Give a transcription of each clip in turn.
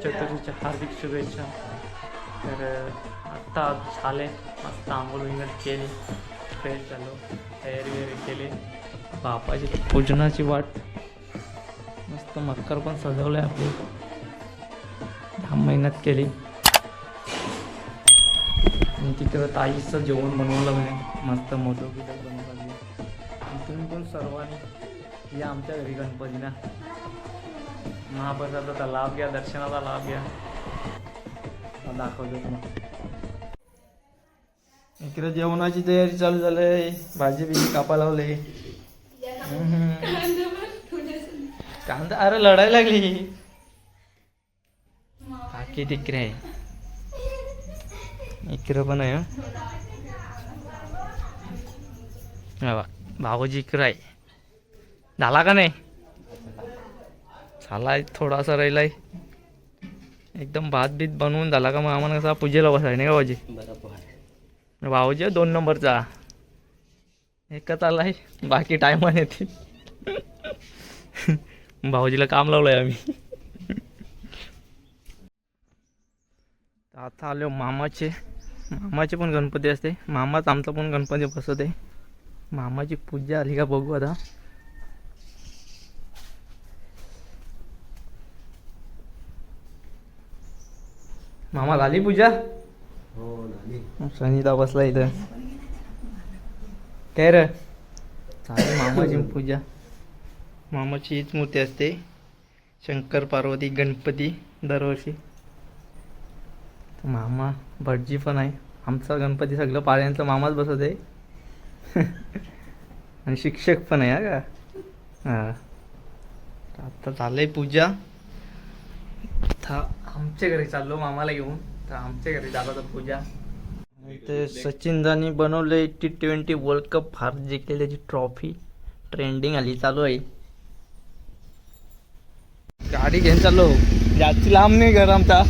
चतुर्थीच्या हार्दिक शुभेच्छा. तर आत्ता झाले. मस्त आंघोळ विंगड केली. फ्रेश झालो. तयारी वगैरे केली. बापाची पूजनाची वाट. मस्त मक्कर पण सजवलं आहे आपली. दहा मेहनत केली. आणि तिकडं ताईचं जेवण बनवलं म्हणे मस्त मोठं बिटं बनवलं तुम्ही पण सर्वांनी या आमच्या घरी गणपतीला. महाप्रसादाचा लाभ घ्या दर्शनाचा लाभ घ्या. दाखवतो तुम्हाला. इकडे जेवणाची तयारी चालू झाली भाजी बिजी कापा लावले. कांदा अरे लढायला लागली. काकी तिकडे आहे. इकडं पण आहे भाऊजी इकडं आहे. झाला का नाही? झालाय थोडासा राहिलाय. एकदम भात बीत बनवून झाला का मग आम्हाला कसा पूजेला बसाय नाही का भाऊजी? भाऊजी दोन नंबरचा. एकच आलाय बाकी टायमान येतील भाऊजीला काम लावलंय आम्ही. आता आलो मामाचे. मामाचे पण गणपती असते. मामाच आमचा पण गणपती बसत आहे मामाची पूजा आली का बघू आता. मामा झाली पूजा? हो झाली. सनिता बसला इथं. काय रे? झाली मामाची पूजा. मामाची हीच मूर्ती असते. शंकर पार्वती गणपती दरवर्षी. मामा भटजी पण आहे. आमचा गणपती सगळं पाळ्यांचा मामाच बसत आहे. आणि शिक्षक पण आहे हा का? हां. आता झालंय पूजा. आता आमच्या घरी चाललो मामाला घेऊन. तर आमच्या घरी तर पूजा. ते सचिन दानी बनवले टी ट्वेंटी वर्ल्ड कप हार जिंकलेल्याची ट्रॉफी ट्रेंडिंग आली चालू आहे. गाडी घेऊन चाललो. जास्ती लांब नाही घर आमचा.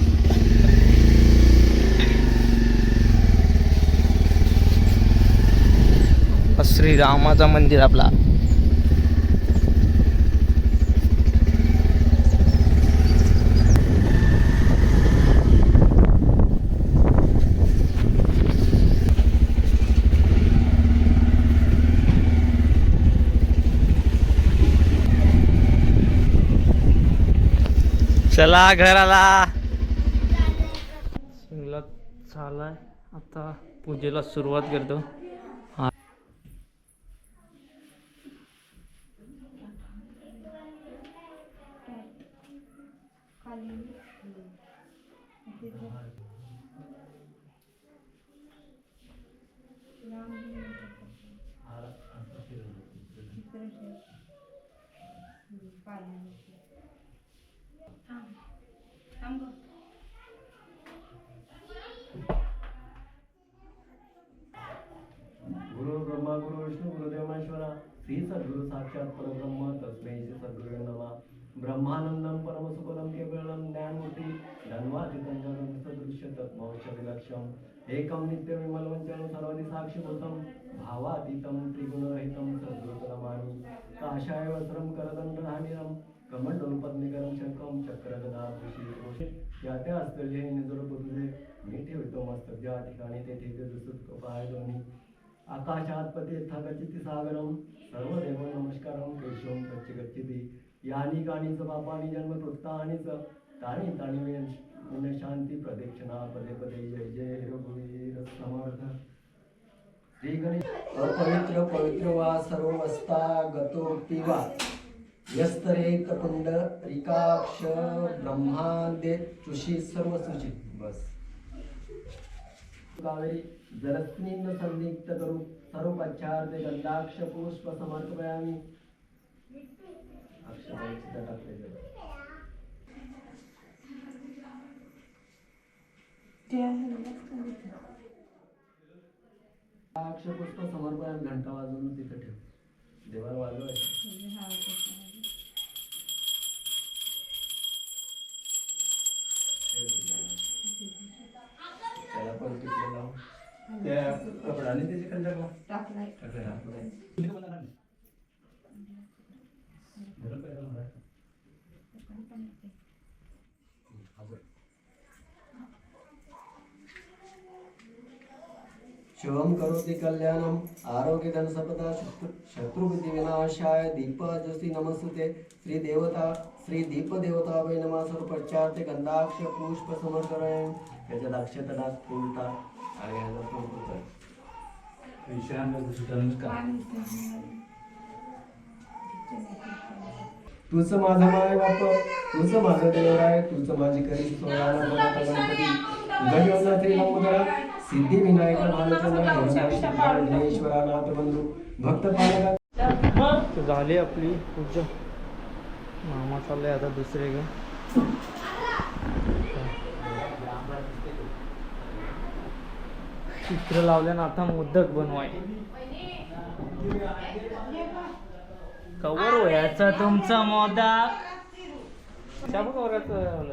श्रीरामाचा मंदिर आपला. चला घराला. शिंगला झालाय. आता पूजेला सुरुवात करतो. साक्षात परब्रह्म तस्मै श्री नमः ब्रह्मानंदम परमसुखदम केवलम ज्ञानमूर्ती धन्वातीतं जगं सदृश्य तत्मौच्च विलक्षम एकं नित्यविमलवञ्चनं सर्वदि साक्षिभूतं भावातीतं त्रिगुणरहितं सद्गुरुतनमामि काषाय वस्त्रं करदण्डधानिरं कमण्डलपद्मिकरं शङ्खं चक्रगदा कृषी या त्या असलेले निजरूप तुझे मी ठेवतो मस्त ज्या ठिकाणी ते ठेवते दुसरं पाय दोन्ही आकाशात पते स्थगचिति सागरम सर्वदेव नमस्कारम केशवम सच्च गच्छति यानी गाणी च पापानी जन्म कृत्तानि च तानि तानि मे पुण्य शांती प्रदक्षिणा पदे पदे जय जय रघुवीर समर्थ। श्री गणेश अपवित्र पवित्र वा सर्वस्ता गतोक्ती वा? यस्तरेत पुंड रिकाक्ष ब्रह्मांदे चुषी सर्व सुची बस। कावेरी। जलस्मिन् संदिग्ध करू सर्वपश्चार्थे गंधाक्ष पुष्प समर्पयामि अक्षरांची टाकले जरा. अक्ष पुष्प समर्पयामि घंटा वाजवून तिथं ठेव देवाला वाजवायचं कपडाने त्याची लाव. टाकलाय झालं? शिवम करोति कल्याणम आरोग्य धन सपदा शत्रुबुद्धि विनाशाय दीपजसी नमस्ते श्री देवता श्री दीप देवता वै नमः सर्वपश्चार्थे गंधाक्ष पुष्प समर्पण त्याच्या अक्षतनात फुलता आणि ह्याला पण. तुझं माझं माय बाप तुझं माझं आहे तुझं माझी करी गणपती सिद्धी विनायक बंधू भक्त पालका. तर झाली आपली पूजा. मामा चाललंय आता दुसरे गे चित्र लावले ना आता मोदक बनवाय. कवर वयाचा तुमचा मोदक. कवराचं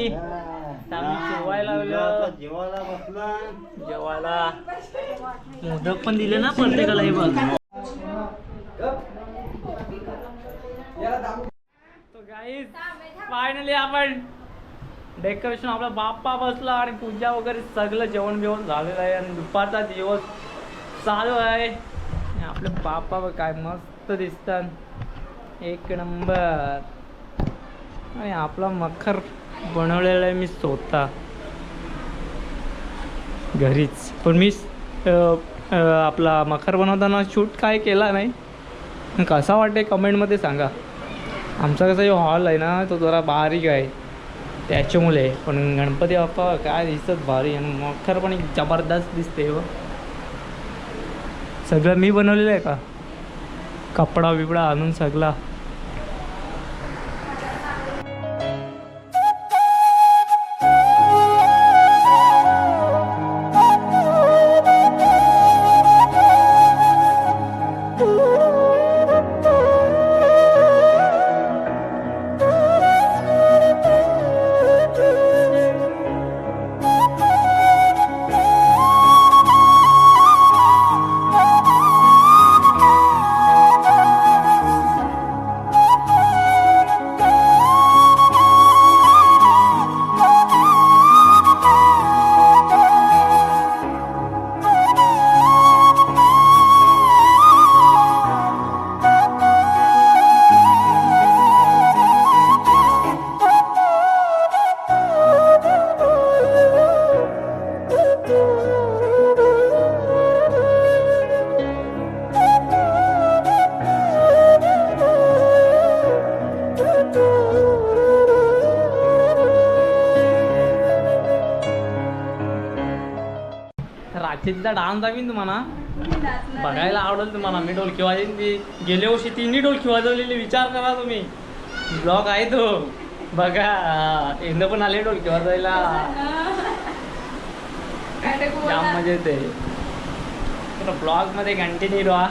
जेवायला लावलं जेवायला. मोदक पण दिले ना प्रत्येकाला हे बघ. फायनली आपण डेकोरेशन आपला बाप्पा बसला आणि पूजा वगैरे सगळं जेवण बिवण झालेलं आहे आणि दुपारचा दिवस चालू आहे. आपले बाप्पा काय मस्त दिसतात. एक नंबर आणि आपला मखर बनवलेला आहे मी स्वतः. घरीच. पण मी आपला मखर बनवताना शूट काय केला नाही. कसा वाटते कमेंटमध्ये सांगा. आमचा कसा जो हॉल आहे ना तो जरा बारीक आहे. त्याच्यामुळे पण गणपती बाप्पा काय दिसतात भारी आणि मखर पण एक जबरदस्त दिसते व हो. सगळं मी बनवलेलं आहे का? कपडा बिपडा आणून सगळा. तिथला डान्स दाखवीन तुम्हाला. बघायला आवडेल तुम्हाला. मी ढोलकी वाजेन ती गेल्या वर्षी तिन्ही ढोलकी वाजवलेली विचार करा तुम्ही. ब्लॉग आहे तो. बघा. इंद पण आले ढोलकी वाजवायला जाम मजा येते. ब्लॉगमध्ये कंटिन्यू राहा.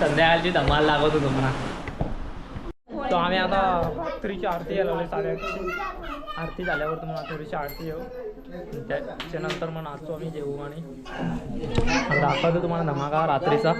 संध्याकाळची धमाल लागत होतो म्हणा. तो आम्ही आता रात्रीची आरती आलो साडे आरती झाल्यावर तुम्हाला थोडीशी आरती येऊ. त्याच्यानंतर मग नाचतो आम्ही जेवू आणि दाखवतो तुम्हाला धमाका रात्रीचा.